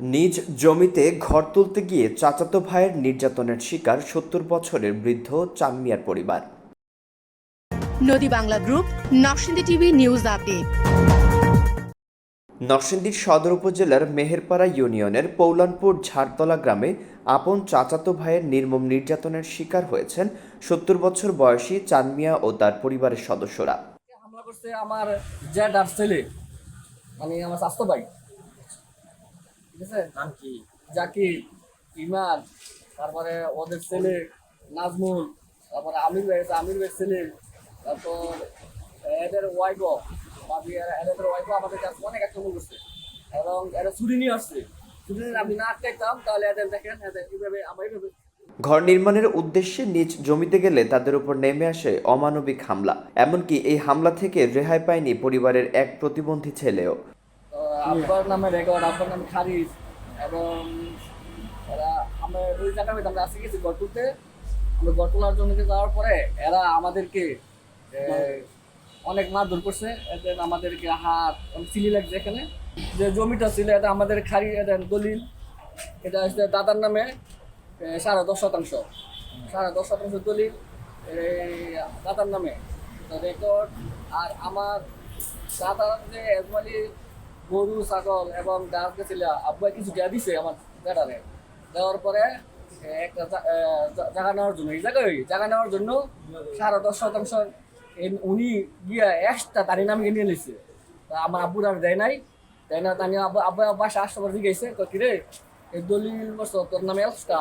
নিজ জমিতে ঘর তুলতে গিয়ে চাচাতো ভাইয়ের নির্যাতনের শিকার সত্তর বছরের বৃদ্ধ চানমিয়ার পরিবার। নদী Bangla group Narsingdi TV news update. নরসিংদীর সদর উপজেলার মেহেরপাড়া ইউনিয়নের পৌলানপুর ঝাড়তলা গ্রামে আপন চাচাতো ভাইয়ের নির্মম নির্যাতনের শিকার হয়েছেন সত্তর বছর বয়সী চানমিয়া ও তার পরিবারের সদস্যরা। হামলা করছে আমার জ্যাড আর ছেলে মানে আমার স্বাস্থ্য ভাই। ঠিক আছে নাম কি? জাকির ইমান তারপরে ওদের ছেলে নাজমুল তারপরে আমির ভাই আছে আমির ভাইয়ের ছেলে তারপর এদের ওয়াইফও ভাবি এদের ওয়াইফও আমাদের কাছে অনেক আক্রমণ করছে এবং এরা ছুরি নিয়ে আসছে। নিয়ে আমি না আটকাইতাম তাহলে এদের দেখেন এদের এইভাবে আমার এইভাবে ঘর নির্মাণের উদ্দেশ্যে নিজ জমিতে গেলে তাদের উপর নেমে আসে অমানবিক হামলা। এমনকি এই হামলা থেকে রেহাই পায়নি পরিবারের এক প্রতিবন্ধী ছেলেও। আব্বার নামে রেকর্ড আব্বার নামে খারিজ। এবং এরা, আমরা ওই জায়গায় আমরা আসি গেছি তুলতে আমরা গড় তোলার জন্য যাওয়ার পরে এরা আমাদেরকে অনেক মারধর করছে। এদের আমাদেরকে হাত চিলি লাগছে এখানে। যে জমিটা ছিল, এটা আমাদের খারি দলিল। এটা হচ্ছে দাদার নামে সাড়ে দশ শতাংশ। সাড়ে দশ শতাংশ দলিল দাদার নামে। রেকর্ড আর আমার দাদা যে একমালি গরু, ছাগল এবং গাছ গেছিল, আব্বাই কিছু দিয়া দিছে আমার বেটারে। দেওয়ার পরে একটা জায়গা নেওয়ার জন্য, এই জায়গায় জায়গা নেওয়ার জন্য সাড়ে দশ শতাংশ উনি গিয়া এক্সট্রা তারি নামে নিয়ে নিছে তা আমার আব্বুর আর দেয় নাই। দেয় না তানি আব্বা আব্বা বাসা আসতে পারে জিজ্ঞাসা কয়, কিরে, এই দলিল বছর তোর নামে এক্সট্রা?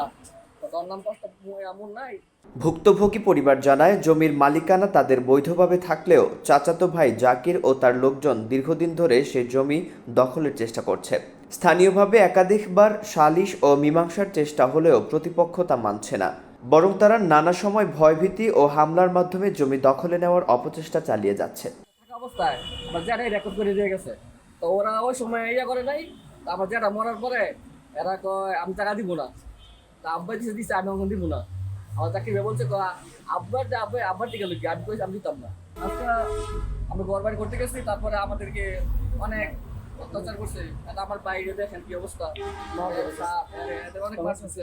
ভুক্তভোগী পরিবার জানায়, জমির মালিকানা তাদের বৈধভাবে থাকলেও চাচাতো ভাই জাকির ও তার লোকজন দীর্ঘদিন ধরে সেই জমি দখলের চেষ্টা করছে। স্থানীয়ভাবে একাধিকবার সালিশ ও মীমাংসার চেষ্টা হলেও প্রতিপক্ষ তা মানছে না। বরং তারা নানা সময় ভয়ভীতি ও হামলার মাধ্যমে জমি দখলে নেওয়ার অপচেষ্টা চালিয়ে যাচ্ছে। ওরা ওই সময় ইয়ে করে নাই আমার জ্যাঠা মরার পরে এরা কয়, আমি টাকা দিব না। তা আব্বাই দিছে দিছে আমি ওখানে দিব না। আমার চাকরি ভাই বলছে কয়, আব্বা দা আব্বা আব্বার টিকে লুকি আমি কইছি আমি দিতাম না। আজকে আমরা ঘর বাড়ি করতে গেছি তারপরে আমাদেরকে অনেক অত্যাচার করছে। এটা আমার বাইরে দেখেন কি অবস্থা। অনেক মাছ আছে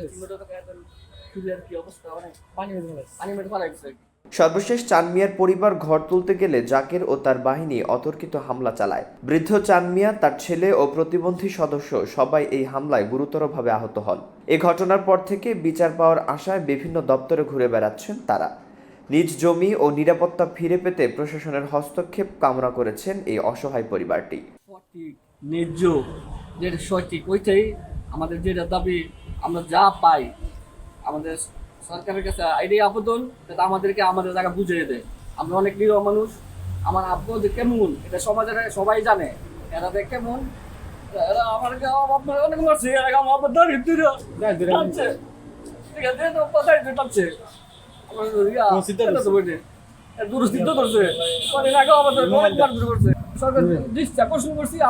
কি অবস্থা অনেক। পানি মেরে পানি মেরে ফেলা গেছে সর্বশেষ চানমিয়ার পরিবার ঘর তুলতে গেলে জাকির ও তার বাহিনী অতর্কিত হামলা চালায়। বৃদ্ধ চানমিয়া, তার ছেলে ও প্রতিবন্ধী সদস্য সবাই এই হামলায় গুরুতরভাবে আহত হন। এ ঘটনার পর থেকে বিচার পাওয়ার আশায় বিভিন্ন দপ্তরে ঘুরে বেড়াচ্ছেন তারা। নিজ জমি ও নিরাপত্তা ফিরে পেতে প্রশাসনের হস্তক্ষেপ কামনা করেছেন এই অসহায় পরিবারটি। ন্যায্য সঠিক আমাদের যেটা দাবি, আমরা যা পাই, আমাদের সরকারের কাছে এটাই আবেদন যাতে আমাদেরকে আমাদের জায়গা বুঝিয়ে দেয়। আমরা অনেক নিরহ মানুষ। আমার আব্বু যে কেমন এটা সমাজের সবাই জানে। এরা দেখ কেমন এরা আপনার অনেক মারছে এরা আমার আব্বা দাঁড়িয়ে দূরে টানছে। ঠিক আছে আমার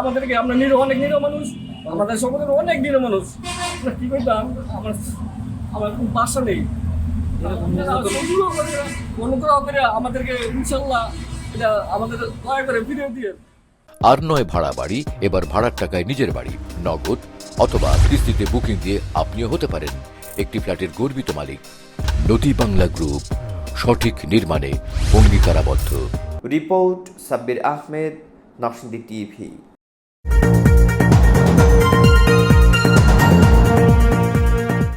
আমাদেরকে আমরা নিরহ অনেক নিরহ মানুষ। আমাদের সমাজের অনেক নিরহ মানুষ। আমরা কি করতাম? আমার আমার বাসা নেই। আর নয় ভাড়া বাড়ি, এবার ভাড়ার টাকায় নিজের বাড়ি, নগদ অথবা কিস্তিতে বুকিং দিয়ে আপনিও হতে পারেন। একটি ফ্ল্যাটের গর্বিত মালিক, নদী বাংলা গ্রুপ সঠিক নির্মাণে অঙ্গীকারাবদ্ধ। Report Sabbir Ahmed Narsingdi TV